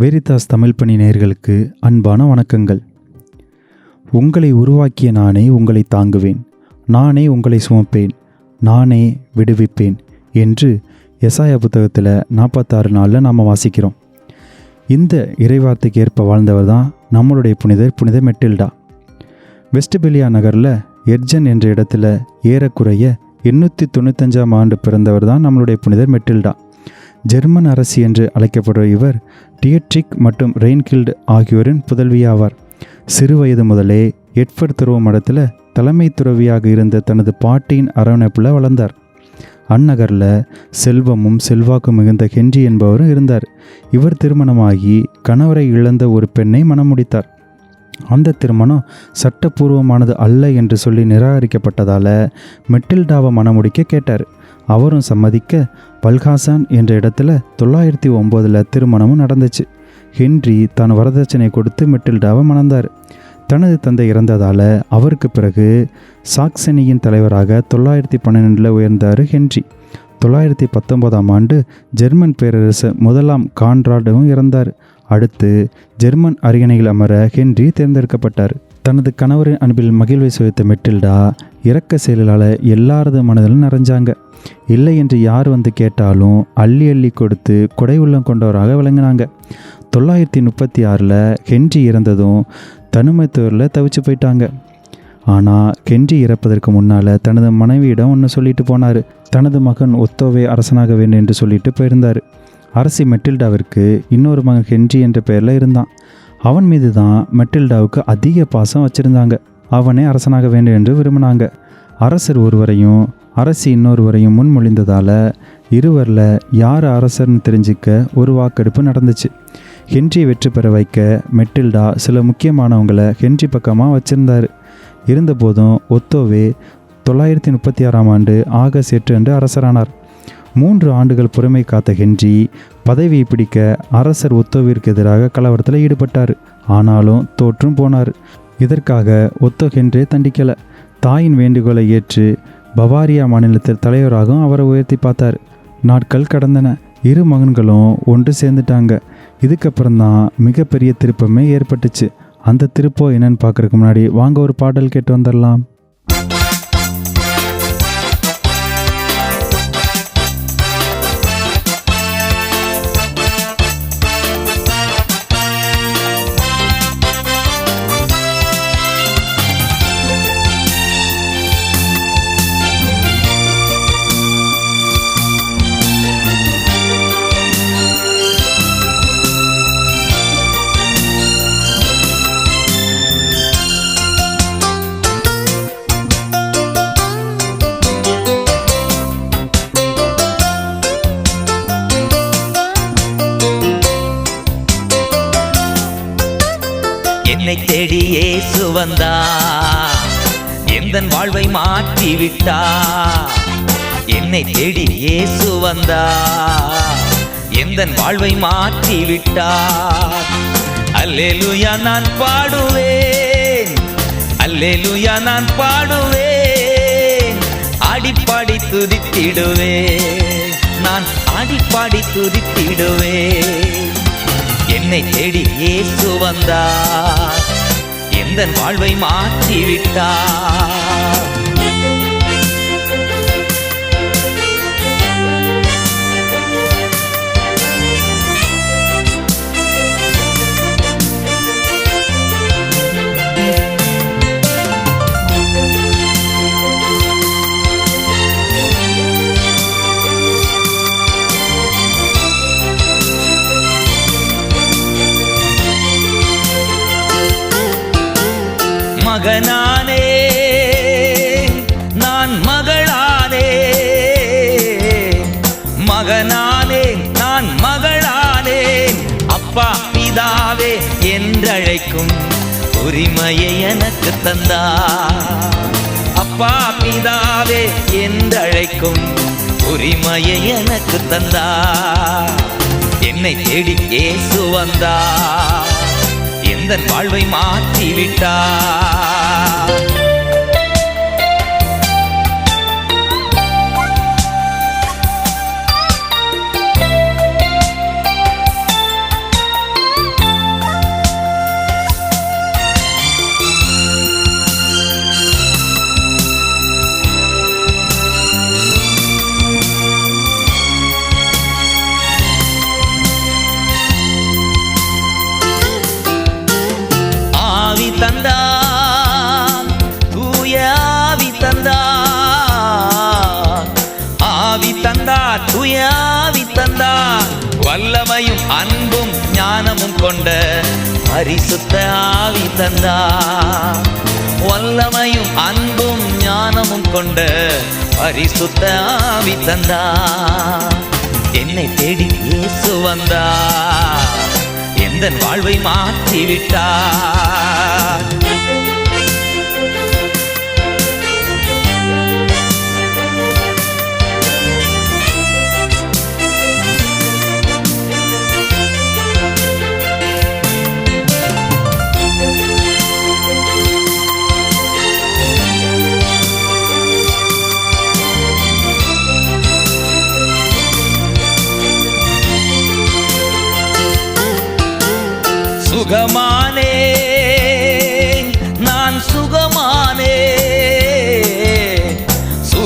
Veritas Tamil பணி நேர்களுக்கு அன்பான வணக்கங்கள். உங்களை உருவாக்கிய நானே உங்களை தாங்குவேன். நானே உங்களை சுமப்பேன். நானே விடுவிப்பேன் என்று எசாயா புத்தகத்தில் நாற்பத்தாறு நாளில் நாம் வாசிக்கிறோம். இந்த இறைவார்த்தைக்கு ஏற்ப வாழ்ந்தவர் தான் நம்மளுடைய புனிதர் புனித மெட்டில்டா. வெஸ்ட்பெலியா நகரில் எர்ஜன் என்ற இடத்துல ஏறக்குறைய எண்ணூற்றி தொண்ணூத்தஞ்சாம் ஆண்டு பிறந்தவர் தான் நம்மளுடைய புனிதர் மெட்டில்டா. ஜெர்மன் அரசி என்று அழைக்கப்படுற இவர் டியட்ரிக் மற்றும் ரெயின்கில்டு ஆகியோரின் புதல்வியாவார். சிறுவயது முதலே எட்ஃபர்ட் துருவ மடத்தில் தலைமை துறவியாக இருந்த தனது பாட்டியின் அரவணைப்பில் வளர்ந்தார். அந்நகரில் செல்வமும் செல்வாக்கும் மிகுந்த ஹென்றி என்பவரும் இருந்தார். இவர் திருமணமாகி கணவரை இழந்த ஒரு பெண்ணை மணமுடித்தார். அந்த திருமணம் சட்டப்பூர்வமானது அல்ல என்று சொல்லி நிராகரிக்கப்பட்டதால் மெட்டில்டாவை மணமுடிக்க கேட்டார். அவரும் சம்மதிக்க பல்காசான் என்ற இடத்துல தொள்ளாயிரத்தி ஒம்போதில் திருமணமும் நடந்துச்சு. ஹென்றி தான் வரதட்சணை கொடுத்து மெட்டில்டாவை மணந்தார். தனது தந்தை இறந்ததால் அவருக்கு பிறகு சாக்சனியின் தலைவராக தொள்ளாயிரத்தி பன்னிரெண்டில் உயர்ந்தார் ஹென்றி. தொள்ளாயிரத்தி பத்தொன்பதாம் ஆண்டு ஜெர்மன் பேரரசு முதலாம் கான்ராடும் இறந்தார். அடுத்து ஜெர்மன் அரியணையில் அமர ஹென்றி தேர்ந்தெடுக்கப்பட்டார். தனது கணவரின் அன்பில் மகிழ்வை சுவைத்த மெட்டில்டா இறக்க செயலால் எல்லாரது மனதிலும் நிறைஞ்சாங்க. இல்லை என்று யார் வந்து கேட்டாலும் அள்ளி அள்ளி கொடுத்து கொடை உள்ளம் கொண்டவராக விளங்கினாங்க. தொள்ளாயிரத்தி முப்பத்தி ஆறில் ஹென்றி இறந்ததும் தனிமைத்துவரில் தவிச்சு போயிட்டாங்க. ஆனால் கென்றி இறப்பதற்கு முன்னால் தனது மனைவியிடம் ஒன்று சொல்லிட்டு போனார். தனது மகன் ஒத்தோவே அரசனாக வேண்டும் என்று சொல்லிட்டு போயிருந்தார். அரசி மெட்டில்டாவிற்கு இன்னொரு மகன் ஹென்றி என்ற பெயரில் இருந்தான். அவன் மீது தான் மெட்டில்டாவுக்கு அதிக பாசம் வச்சுருந்தாங்க. அவனே அரசனாக வேண்டும் என்று விரும்பினாங்க. அரசர் ஒருவரையும் அரசி இன்னொருவரையும் முன்மொழிந்ததால் இருவரில் யார் அரசர்னு தெரிஞ்சிக்க ஒரு வாக்கெடுப்பு நடந்துச்சு. ஹென்றியை வெற்றி பெற வைக்க மெட்டில்டா சில முக்கியமானவங்களை ஹென்றி பக்கமாக வச்சுருந்தார். இருந்தபோதும் ஒத்தோவே தொள்ளாயிரத்தி முப்பத்தி ஆறாம் ஆண்டு ஆகஸ்ட் எட்டு அன்று அரசரானார். மூன்று ஆண்டுகள் பொறுமை காத்த ஹென்றி பதவியை பிடிக்க அரசர் ஒத்தோவிற்கு எதிராக கலவரத்தில் ஈடுபட்டார். ஆனாலும் தோற்றும் போனார். இதற்காக ஒத்தோ ஹென்றே தண்டிக்கலை. தாயின் வேண்டுகோளை ஏற்று பவாரியா மாநிலத்தில் தலைவராகவும் அவரை உயர்த்தி பார்த்தார். நாட்கள் கடந்தன. இரு மகன்களும் ஒன்று சேர்ந்துட்டாங்க. இதுக்கப்புறம் தான் மிகப்பெரிய திருப்பமே ஏற்பட்டுச்சு. அந்த திருப்பம் என்னன்னு பார்க்குறதுக்கு முன்னாடி வாங்க ஒரு பாடல் கேட்டு வந்துடலாம் என்னை தேடி இயேசு வந்தா. எந்த வாழ்வை மாற்றி விட்டா என்னை தேடி இயேசு வந்தா. எந்த வாழ்வை மாற்றி விட்டா அல்லேலூயா நான் பாடுவேன். அல்லேலூயா நான் பாடுவேன். அடிப்பாடி துதித்திடுவேன். நான் அடிப்பாடி துதித்திடுவேன். என்னை தேடி ஏசு வந்தார். எந்த வாழ்வை மாற்றிவிட்டார். மகனானே நான் மகளானே. மகனானே நான் மகளானே. அப்பா பிதாவே என்றழைக்கும் உரிமையை எனக்கு தந்தா. அப்பா பிதாவே என்றழைக்கும் உரிமையை எனக்கு தந்தா. என்னை தேடி ஏசு வந்தா. தன் வாழ்வை மாற்றிவிட்டார். கொண்ட பரிசுத்த ஆவி தந்தா. வல்லமையும் அன்பும் ஞானமும் கொண்ட பரிசுத்த ஆவி தந்தா. என்னை தேடி இயேசு வந்தா. எந்த வாழ்வை மாற்றி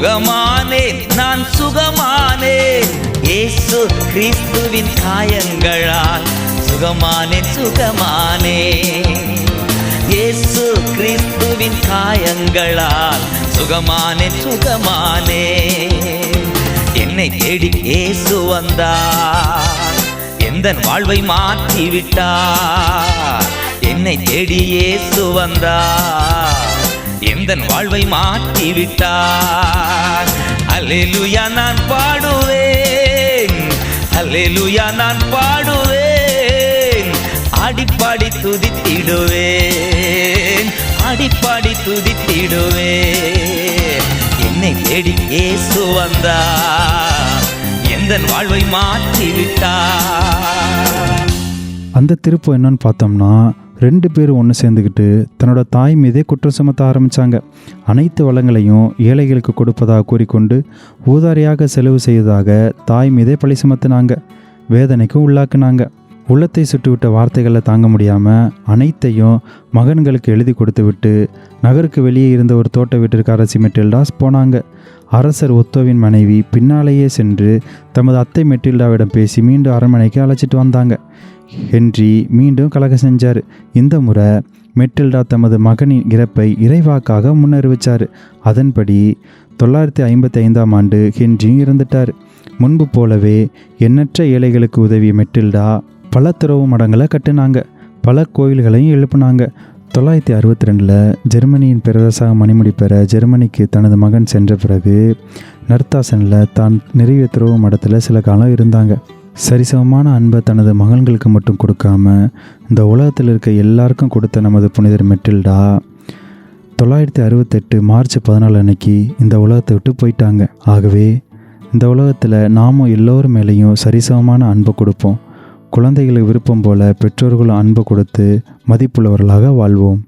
சுகமானே நான் சுகமானே இயேசு கிறிஸ்துவின் காயங்களால் சுகமானே சுகமானே இயேசு கிறிஸ்துவின் காயங்களால் சுகமானே சுகமானே என்னை தேடி இயேசு வந்தார். எந்த வாழ்வை மாற்றிவிட்டார். என்னை தேடி இயேசு வந்தார். எந்த வாழ்வை மாற்றி விட்டார் நான் பாடுவேன். அல்லேலூயா நான் பாடுவேன். ஆடிப்பாடி துதித்திடுவேன். ஆடிப்பாடி துதித்திடுவேன். என்னை தேடி ஏசு வந்தார். எந்த வாழ்வை மாற்றிவிட்டார்? அந்த திருப்பம் என்னன்னு பார்த்தோம்னா ரெண்டு பேரும் ஒன்று சேர்ந்துக்கிட்டு தன்னோட தாய் மீதே குற்றம் சுமத்த ஆரம்பித்தாங்க அனைத்து வளங்களையும் ஏழைகளுக்கு கொடுப்பதாக கூறிக்கொண்டு ஊதாரியாக செலவு செய்ததாக தாய் மீதே பழி சுமத்தினாங்க. வேதனைக்கும் உள்ளாக்குனாங்க. உள்ளத்தை சுட்டுவிட்ட வார்த்தைகளை தாங்க முடியாமல் அனைத்தையும் மகன்களுக்கு எழுதி கொடுத்து விட்டு நகருக்கு வெளியே இருந்த ஒரு தோட்ட வீட்டிற்கு அரசி மெட்டில்டாஸ் போனாங்க. அரசர் ஒத்தோவின் மனைவி பின்னாலேயே சென்று தமது அத்தை மெட்டில்டாவிடம் பேசி மீண்டும் அரண்மனைக்கு அழைச்சிட்டு வந்தாங்க. ஹென்றி மீண்டும் கலகம் செஞ்சார். இந்த முறை மெட்டில்டா தமது மகனின் இறப்பை இறைவாக்காக முன்னறிவிச்சார். அதன்படி தொள்ளாயிரத்தி ஐம்பத்தி ஐந்தாம் ஆண்டு ஹென்றி இறந்துட்டார். முன்பு போலவே எண்ணற்ற ஏழைகளுக்கு உதவிய மெட்டில்டா பல துறவு மடங்களை கட்டினாங்க. பல கோயில்களையும் எழுப்புனாங்க. தொள்ளாயிரத்தி அறுபத்தி ரெண்டில் ஜெர்மனியின் பேரரசாக மணிமுடி பெற ஜெர்மனிக்கு தனது மகன் சென்ற பிறகு நர்த்தாசனில் தான் நிறைய துறவு மடத்தில் சில காலம் இருந்தாங்க. சரிசமமான அன்பை தனது மகன்களுக்கு மட்டும் கொடுக்காம இந்த உலகத்தில் இருக்க எல்லாருக்கும் கொடுத்த நமது புனிதர் மெட்டில்டா. தொள்ளாயிரத்தி அறுபத்தெட்டு மார்ச் பதினாலு அன்னைக்கு இந்த உலகத்தை விட்டு போயிட்டாங்க. ஆகவே இந்த உலகத்தில் நாமும் எல்லோரும் மேலேயும் சரிசமமான அன்பை கொடுப்போம். குழந்தைகளுக்கு விருப்பம் போல பெற்றோர்களும் அன்பை கொடுத்து மதிப்புள்ளவர்களாக வாழ்வோம்.